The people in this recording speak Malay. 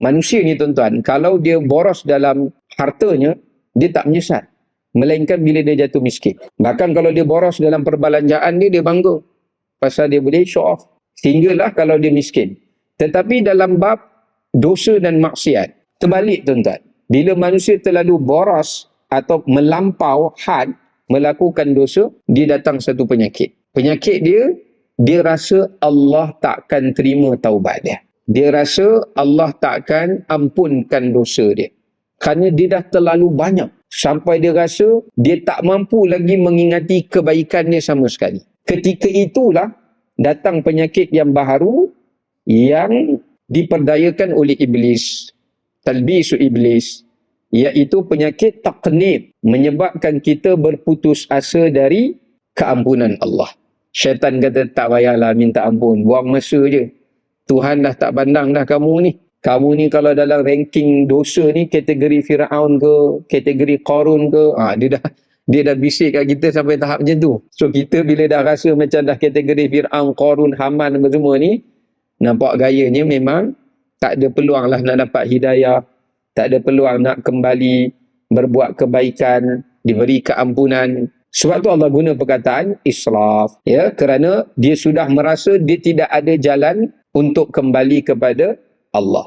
manusia ni tuan-tuan, kalau dia boros dalam hartanya, dia tak menyesal. Melainkan bila dia jatuh miskin. Bahkan kalau dia boros dalam perbelanjaan dia, dia bangga. Pasal dia boleh show off. Sehinggalah kalau dia miskin. Tetapi dalam bab dosa dan maksiat, terbalik tuan-tuan. Bila manusia terlalu boros atau melampau had melakukan dosa, dia datang satu penyakit. Penyakit dia, dia rasa Allah takkan terima taubat dia. Dia rasa Allah takkan ampunkan dosa dia. Kerana dia dah terlalu banyak sampai dia rasa dia tak mampu lagi mengingati kebaikannya sama sekali. Ketika itulah datang penyakit yang baharu yang diperdayakan oleh iblis, talbisu iblis, iaitu penyakit taknib menyebabkan kita berputus asa dari keampunan Allah. Syaitan kata tak payahlah minta ampun, buang masa je. Tuhan dah tak pandang dah kamu ni. Kamu ni kalau dalam ranking dosa ni kategori Firaun ke kategori Qarun ke ha, dia dah dia dah bisik kat kita sampai tahap macam tu. So kita bila dah rasa macam dah kategori Firaun Qarun Haman semua ni nampak gayanya memang tak ada peluang lah nak dapat hidayah tak ada peluang nak kembali berbuat kebaikan diberi keampunan. Sebab tu Allah guna perkataan israf ya kerana dia sudah merasa dia tidak ada jalan untuk kembali kepada Allah